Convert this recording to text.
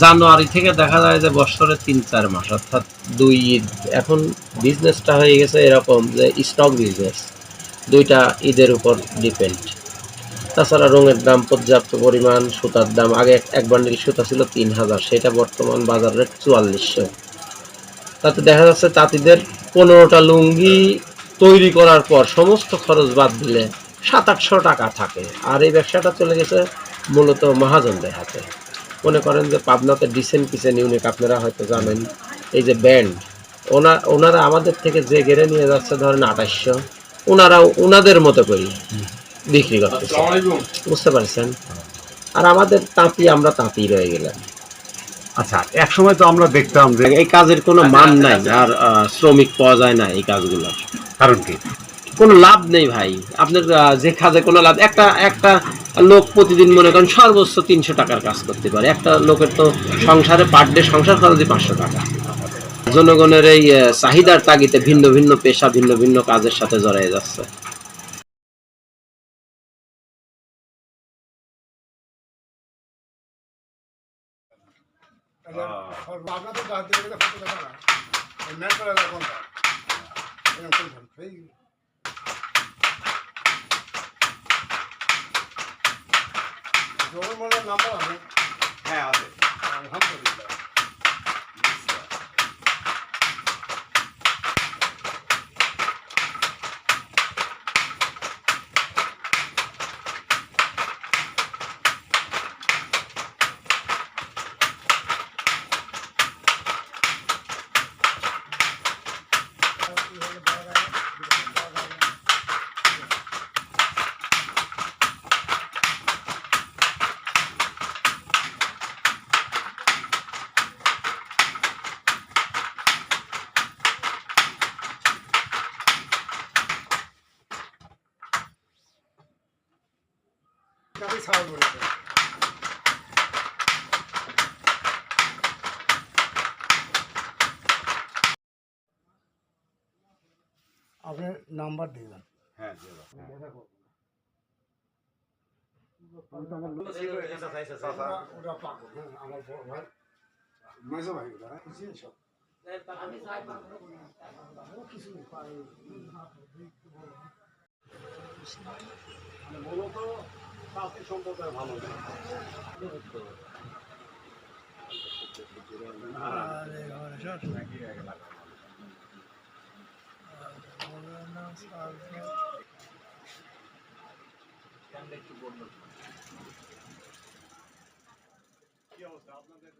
জানুয়ারি থেকে দেখা যায় যে বছরে তিন, চার মাস, অর্থাৎ দুই ঈদ এখন বিজনেসটা হয়ে গেছে এরকম যে স্টক বিজনেস দুইটা ঈদের উপর ডিপেন্ড তাছাড়া রঙের দাম, পর্যাপ্ত পরিমাণ, সুতার দাম, আগে এক- বান্ডিল সুতা ছিল তিন হাজার, সেটা বর্তমান বাজার রেট চুয়াল্লিশশো। তাতে দেখা যাচ্ছে তাঁতিদের পনেরোটা লুঙ্গি তৈরি করার পর সমস্ত খরচ বাদ দিলে সাত, আটশো টাকা থাকে। আর এই ব্যবসাটা চলে গেছে মূলত মহাজনদের হাতে। মনে করেন যে পাবনাতে ডিসেন্ট কিচেন ইউনিট আপনারা হয়তো জানেন। এই যে ব্যান্ড ওনা ওনারা আমাদের থেকে যে গেড়ে নিয়ে যাচ্ছে ধরেন আঠাশশো ওনারাও ওনাদের মতো করি বিক্রি করতেছে। বুঝতে পারছেন? আর আমাদের তাঁতি আমরা তাঁতি রয়ে গেলাম। আচ্ছা এক সময় তো আমরা দেখতাম যে এই কাজের কোনো মান নাই আর আহ, শ্রমিক পাওয়া যায় না এই কাজগুলো কারণ কি? কোনো লাভ নেই ভাই। আপনার আহ, যে কাজে কোনো লাভ একটা একটা লোক প্রতিদিন মনে করেন সর্বোচ্চ তিনশো টাকার কাজ করতে পারে। একটা লোকের তো সংসারে পার ডে সংসার খরচই পাঁচশো টাকা। জনগণের এই চাহিদার তাগিতে ভিন্ন ভিন্ন পেশা, ভিন্ন ভিন্ন কাজের সাথে জড়ায় যাচ্ছে গাছ দিয়ে গেলে ফটো দেখা না ম্যান করে দেয় কোনটা এরকম করে ফেলো। এই জোরের মনে নাম্বার আছে। হ্যাঁ আছে আলহামদুলিল্লাহ কাটি ছাড় বলেছে আপনি নাম্বার দিবেন হ্যাঁ হ্যাঁ মূলত তাঁতি সম্প্রদায় ভালো আরে ঘরে সব কি অবস্থা আপনাদের